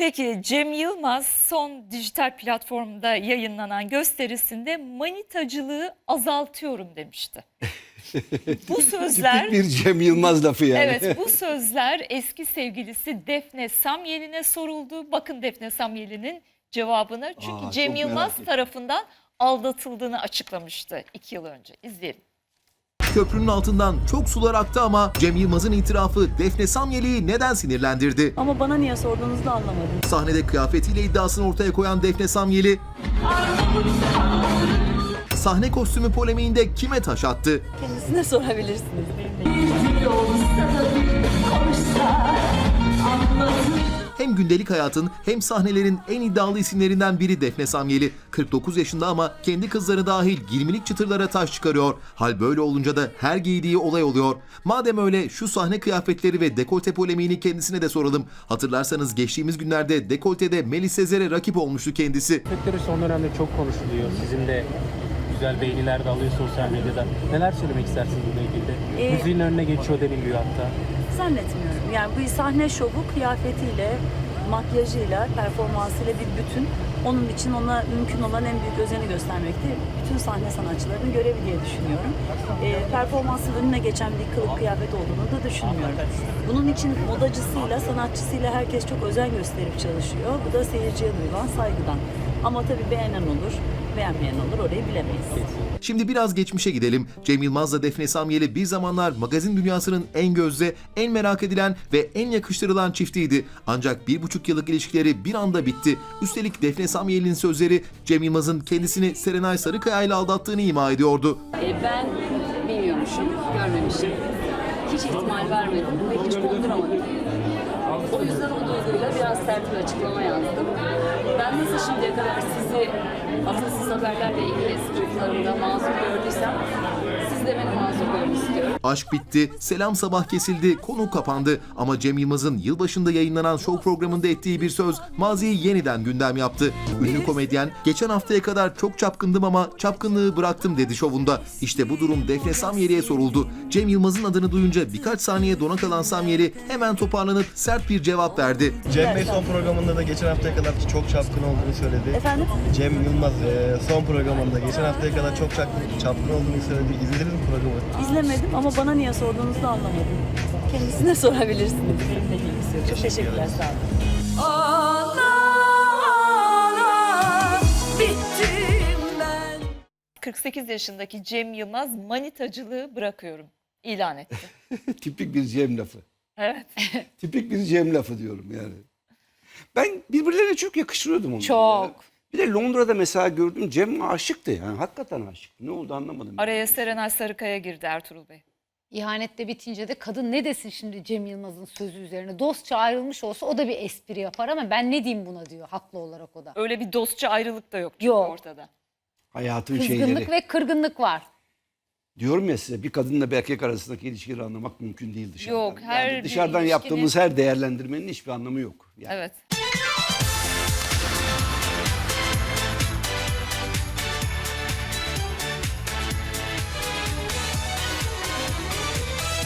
Peki Cem Yılmaz son dijital platformda yayınlanan gösterisinde manitacılığı azaltıyorum demişti. bu sözler Tipik bir Cem Yılmaz lafı yani. Evet bu sözler eski sevgilisi Defne Samyeli'ne soruldu. Bakın Defne Samyeli'nin cevabını. Çünkü Aa, Cem çok Yılmaz ettim. tarafından aldatıldığını açıklamıştı iki yıl önce. İzleyelim. Köprünün altından çok sular aktı ama Cem Yılmaz'ın itirafı Defne Samyeli'yi neden sinirlendirdi? Ama bana niye sorduğunuzu da anlamadım. Sahnede kıyafetiyle iddiasını ortaya koyan Defne Samyeli sahne kostümü polemiğinde kime taş attı? Kendisine sorabilirsiniz. Gündelik hayatın hem sahnelerin en iddialı isimlerinden biri Defne Samyeli. 49 yaşında ama kendi kızları dahil 20'lik çıtırlara taş çıkarıyor. Hal böyle olunca da her giydiği olay oluyor. Madem öyle şu sahne kıyafetleri ve dekolte polemiğini kendisine de soralım. Hatırlarsanız geçtiğimiz günlerde dekoltede Melis Sezer'e rakip olmuştu kendisi. Kıyafetleri son dönemde çok konuşuluyor. Sizin de güzel beğeniler de alıyor sosyal medyada. Neler söylemek istersiniz bununla ilgili? Ee, Müziğin önüne geçiyor deniliyor hatta. Zannetmiyorum. Yani bu sahne şovu kıyafetiyle, makyajıyla, performansıyla bir bütün. Onun için ona mümkün olan en büyük özeni göstermekte bütün sahne sanatçılarının görevi diye düşünüyorum. Ee, performansın önüne geçen bir kılık kıyafet olduğunu da düşünmüyorum. Bunun için modacısıyla, sanatçısıyla herkes çok özen gösterip çalışıyor. Bu da seyirciye duyulan saygıdan. Ama tabii beğenen olur, beğenmeyen olur orayı bilemeyiz. Şimdi biraz geçmişe gidelim. Cem Yılmaz'la Defne Samyeli bir zamanlar magazin dünyasının en gözde, en merak edilen ve en yakıştırılan çiftiydi. Ancak bir buçuk yıllık ilişkileri bir anda bitti. Üstelik Defne Samyeli'nin sözleri Cem Yılmaz'ın kendisini Serenay Sarıkaya ile aldattığını ima ediyordu. E, ben bilmiyormuşum, görmemişim. Hiç ihtimal vermedim ve hiç konduramadım. O yüzden o duyguyla biraz sert bir açıklama yazdım. Ben nasıl şimdiye kadar sizi asılsız haberlerle ilgili sıkıntılarımda mazur gördüysem siz de beni mazur görün istiyorum. Aşk bitti, selam sabah kesildi, konu kapandı. Ama Cem Yılmaz'ın yılbaşında yayınlanan show programında ettiği bir söz maziyi yeniden gündem yaptı. Ünlü komedyen, geçen haftaya kadar çok çapkındım ama çapkınlığı bıraktım dedi şovunda. İşte bu durum Defne Samyeli'ye soruldu. Cem Yılmaz'ın adını duyunca birkaç saniye dona kalan Samyeli hemen toparlanıp sert bir cevap verdi. Cem Bey son programında da geçen haftaya kadar çok çapkın olduğunu söyledi. Efendim? Cem Yılmaz e, son programında geçen haftaya kadar çok çapkın, çapkın olduğunu söyledi. İzlediniz mi programı? İzlemedim ama bana niye sorduğunuzu da anlamadım. Kendisine sorabilirsiniz. Benimle ilgisi yok. Çok teşekkürler, sağ olun. 48 yaşındaki Cem Yılmaz manitacılığı bırakıyorum ilan etti. Tipik bir Cem lafı. Evet. Tipik bir Cem lafı diyorum yani. Ben birbirlerine çok yakıştırıyordum onları. Çok. Bir de Londra'da mesela gördüm Cem aşıktı yani hakikaten aşıktı. Ne oldu anlamadım. Araya Serenay Sarıkaya girdi Ertuğrul Bey. İhanette bitince de kadın ne desin şimdi Cem Yılmaz'ın sözü üzerine? Dostça ayrılmış olsa o da bir espri yapar ama ben ne diyeyim buna diyor haklı olarak o da. Öyle bir dostça ayrılık da yok çünkü Yok. ortada. Hayatın Kızgınlık şeyleri. ve kırgınlık var. Diyorum ya size bir kadınla bir erkek arasındaki ilişkileri anlamak mümkün değil dışarıdan. Yok, her yani bir dışarıdan ilişkinin- yaptığımız her değerlendirmenin hiçbir anlamı yok. Yani Evet.